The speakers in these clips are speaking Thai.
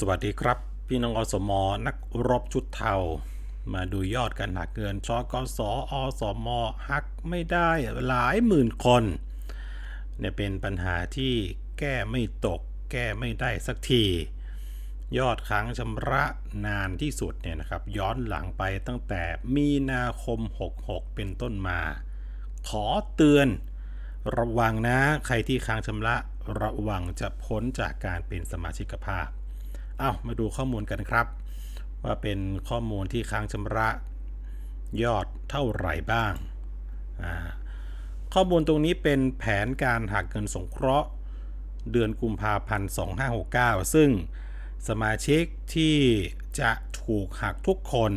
สวัสดีครับ พี่น้องอสมอนักรบชุดเทา มาดูยอดการหักเงินชกสอสมอหักไม่ได้หลายหมื่นคนเนี่ยเป็นปัญหาที่แก้ไม่ตก แก้ไม่ได้สักที ยอดค้างชำระนานที่สุดเนี่ยนะครับ ย้อนหลังไปตั้งแต่มีนาคม 66 เป็นต้นมา ขอเตือน ระวังนะ ใครที่ค้างชำระระวังจะพ้นจากการเป็นสมาชิกภาพ เอามาดูข้อมูลกันครับ ว่าเป็นข้อมูลที่ค้างชำระยอดเท่าไหร่บ้าง ข้อมูลตรงนี้เป็นแผนการหักเงินสงเคราะห์ เดือนกุมภาพันธ์2569 ซึ่งสมาชิกที่จะถูกหักทุกคน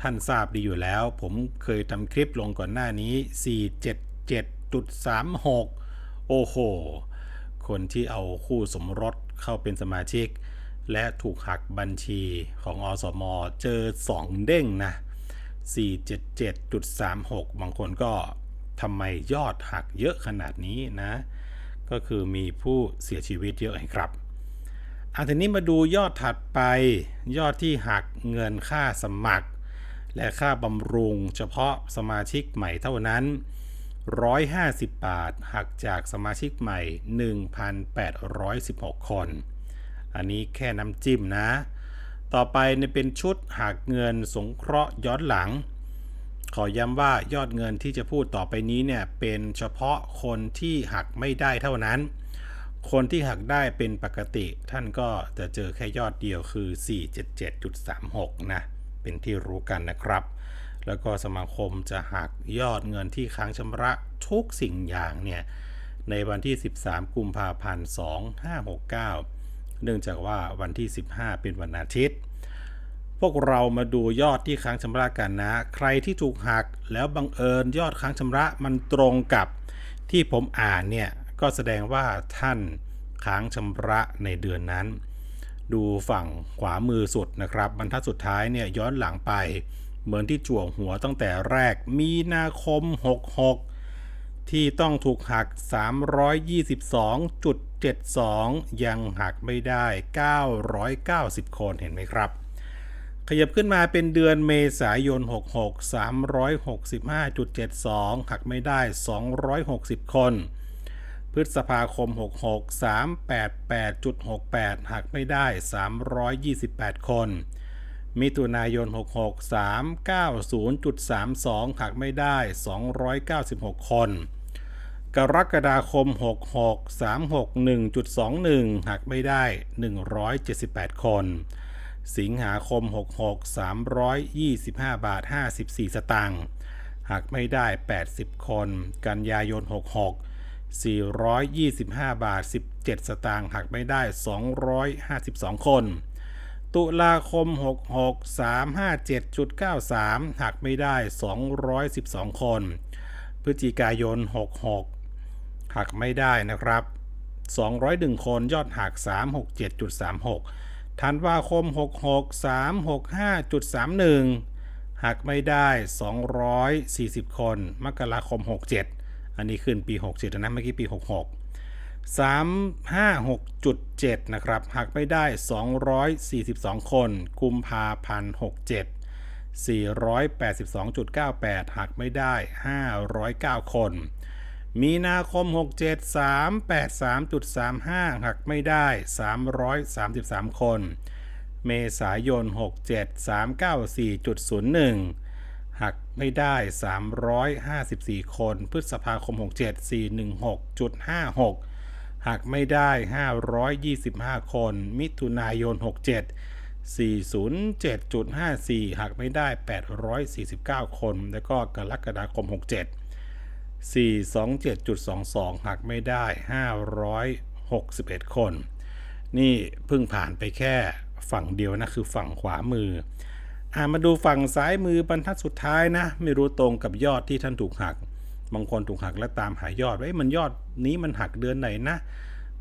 ท่านทราบดีอยู่แล้ว ผมเคยทำคลิปลงก่อนหน้านี้ 477.36 โอ้โห คนที่เอาคู่สมรสเข้าเป็นสมาชิก และถูกหักบัญชีของอสมเจอ 2 เด้งนะ 477.36 บางคนก็ทำไมยอดหักเยอะขนาดนี้นะ ก็คือมีผู้เสียชีวิตเยอะไงครับอันทีนี้มาดูยอดถัดไป ยอดที่หักเงินค่าสมัคร และค่าบำรุงเฉพาะสมาชิกใหม่เท่านั้น 150 บาทหักจากสมาชิกใหม่ 1,816 คน อันนี้แค่น้ำจิ้มนะ ต่อไปเนี่ยเป็นชุดหักเงินสงเคราะห์ย้อนหลัง ขอย้ำว่ายอดเงินที่จะพูดต่อไปนี้เนี่ยเป็นเฉพาะคนที่หักไม่ได้เท่านั้น คนที่หักได้เป็นปกติ ท่านก็จะเจอแค่ยอดเดียวคือ 477.36 นะเป็นที่รู้กันนะครับแล้วก็สมาคมจะหักยอดเงินที่ค้างชำระทุกสิ่งอย่างเนี่ยในวันที่ 13 กุมภาพันธ์ 2569 เนื่องจากว่าวันที่ 15 เป็นวันอาทิตย์ พวกเรามาดูยอดที่ค้างชำระกันนะ ใครที่ถูกหักแล้วบังเอิญยอดค้างชำระมันตรงกับที่ผมอ่านเนี่ย ก็แสดงว่าท่านค้างชำระในเดือนนั้น ดูฝั่งขวามือสุดนะครับ บรรทัดสุดท้ายเนี่ยย้อนหลังไป เหมือนที่จั่วหัวตั้งแต่แรกมีนาคม 66 ที่ต้องถูกหัก 322.72 ยังหักไม่ได้ 990 คนเห็นไหมครับ ขยับขึ้นมาเป็นเดือนเมษายน 66 365.72 หักไม่ได้ 260 คน พฤษภาคม 66 388.68 หักไม่ได้ 328 คนมิถุนายน 66 390.32 หักไม่ได้ 296 คน กรกฎาคม 66 361.21 หักไม่ได้ 178 คน สิงหาคม 66 325 บาท 54 สตางค์หักไม่ได้ 80 คน กันยายน 66 425 บาท 17 สตางค์หักไม่ได้ 252 คน ตุลาคม 66 357.93 หักไม่ได้ 212 คนพฤศจิกายน 66 หักไม่ได้นะครับ 201 คนยอดหัก 367.36ธันวาคม 66 365.31 หักไม่ได้ 240 คน มกราคม 67 อันนี้ขึ้นปี 67นะเมื่อกี้ปี 66 356.7 นะครับ หักไม่ได้ 242 คน กุมภาพันธ์67 482.98 หักไม่ได้ 509 คน มีนาคม 67 383.35 หักไม่ได้ 333 คน เมษายน 67 394.01 หักไม่ได้ 354 คน พฤษภาคม 67 416.56 หักไม่ได้ 525 คน มิถุนายน 67 407.54 หักไม่ได้ 849 คน แล้วก็กรกฎาคม 67 427.22 หักไม่ได้ 561 คน นี่เพิ่งผ่านไปแค่ฝั่งเดียวนะ คือฝั่งขวามืออ่ามาดูฝั่งซ้ายมือบรรทัดสุดท้ายนะ ไม่รู้ตรงกับยอดที่ท่านถูกหัก บางคนถูกหักและตามหายอดว่าเอ้ยมันยอดนี้มันหักเดือนไหนนะ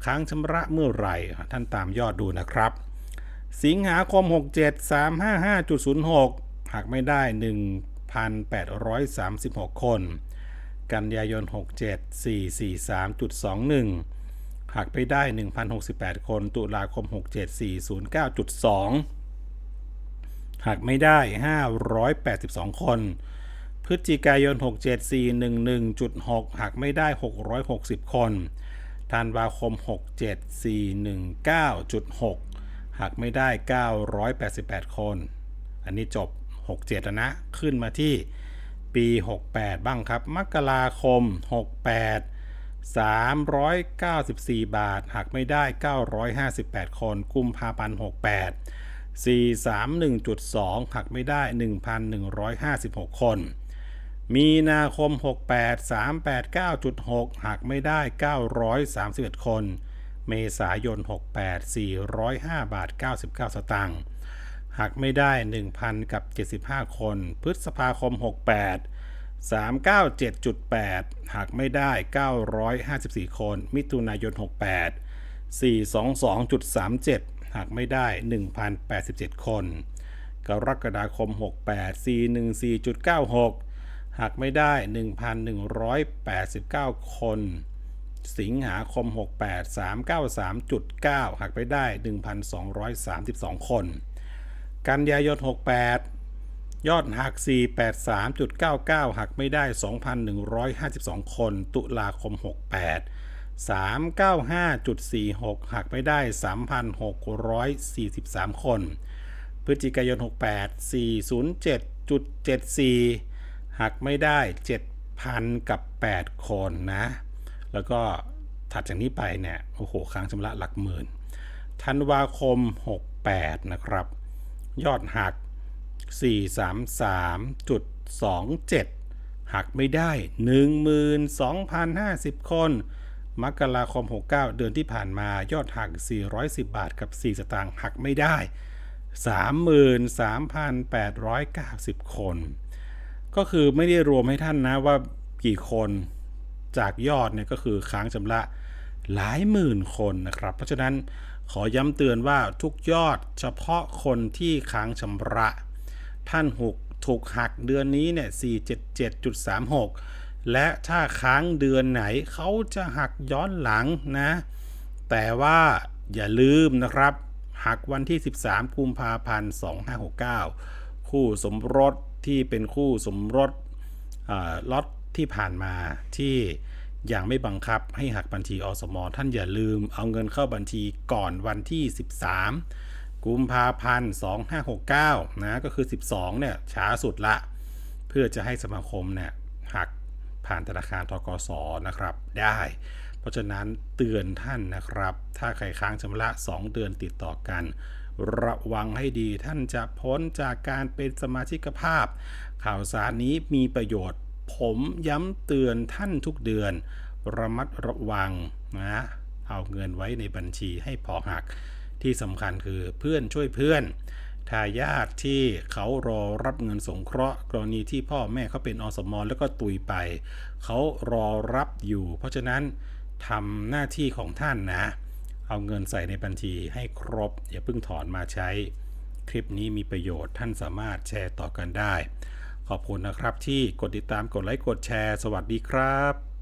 ค้างชำระเมื่อไหร่ ท่านตามยอดดูนะครับ สิงหาคม 67 355.06 หักไม่ได้ 1,836 คน กันยายน 67 443.21 หักไปได้ 1,068 คน ตุลาคม 67 409.2 หักไม่ได้ 582 คน พฤศจิกายน 67 411.6 หักไม่ได้ 660 คน ธันวาคม 67 419.6 หักไม่ได้ 988 คน อันนี้จบ 67นะ ขึ้นมาที่ ปี 68 บ้างครับ มกราคม 68 394 บาท หักไม่ได้ 958 คน กุมภาพันธ์68 431.2 หักไม่ได้ 1,156 คน มีนาคม 68 389.6 หักไม่ได้ 931 คน เมษายน 68 405 บาท 99 สตางค์ หักไม่ได้ 1,000 กับ 75 คน พฤษภาคม 68 397.8 หักไม่ได้ 954 คน มิถุนายน 68 422.37 หักไม่ได้ 1,087 คน กรกฎาคม 68 414.96 หักไม่ได้ 1,189 คน สิงหาคม 68 393.9 หักไปได้ 1,232 คน กันยายน 68 ยอดหัก 483.99 หักไม่ได้ 2,152 คน ตุลาคม 68 395.46 หักไม่ได้ 3,643 คน พฤศจิกายน 68 407.74 หักไม่ได้ 7,000 กับ 8 คนนะ แล้วก็ถัดจากนี้ไปเนี่ย โอ้โหค้างชำระหลักหมื่นธันวาคม 68 นะครับ ยอดหัก 433.27 หักไม่ได้ 12,050 คน มกราคม 69 เดือนที่ผ่านมายอดหัก 410 บาทกับ 4 สตางค์หักไม่ได้ 33,890 คน ก็คือไม่ได้รวมให้ท่านนะว่ากี่คนจากยอดเนี่ยก็คือค้างชำระหลายหมื่นคนนะครับ เพราะฉะนั้น ขอย้ำเตือนว่าทุกยอดเฉพาะคนที่ค้างชำระ ท่านหุกถูกหักเดือนนี้เนี่ย 477.36 และถ้าค้างเดือนไหนเขาจะหักย้อนหลังนะ แต่ว่าอย่าลืมนะครับ หักวันที่ 13 กุมภาพันธ์ 2569 คู่สมรสที่เป็นคู่สมรสอ่าล็อตที่ผ่านมาที่ อยังไม่บังคับให้หักบัญชีอสมท่านอย่าลืมเอาเงินเข้าบัญชีก่อนวันที่ 13 กุมภาพันธ์ 2569 นะ ก็คือ 12 เนี่ย ช้าสุดละ เพื่อจะให้สมาคมเนี่ยหักผ่านธนาคารทกสนะครับ ได้ เพราะฉะนั้นเตือนท่านนะครับ ถ้าใครค้างชำระ 2 เดือนติดต่อกัน ระวังให้ดีท่านจะพ้นจากการเป็นสมาชิกภาพ ข่าวสารนี้มีประโยชน์ ผมย้ำเตือนท่านทุกเดือน ระมัดระวังนะเอาเงินไว้ในบัญชีให้พอหัก ที่สำคัญคือเพื่อนช่วยเพื่อนทายาทที่เขารอรับเงินสงเคราะห์ กรณีที่พ่อแม่เขาเป็นอสมแล้วก็ตุยไป เขารอรับอยู่ เพราะฉะนั้นทำหน้าที่ของท่านนะ เอาเงินใส่ในบัญชีให้ครบ อย่าเพิ่งถอนมาใช้ คลิปนี้มีประโยชน์ท่านสามารถแชร์ต่อกันได้ ขอบคุณนะครับที่กดติดตามกดไลค์กดแชร์ สวัสดีครับ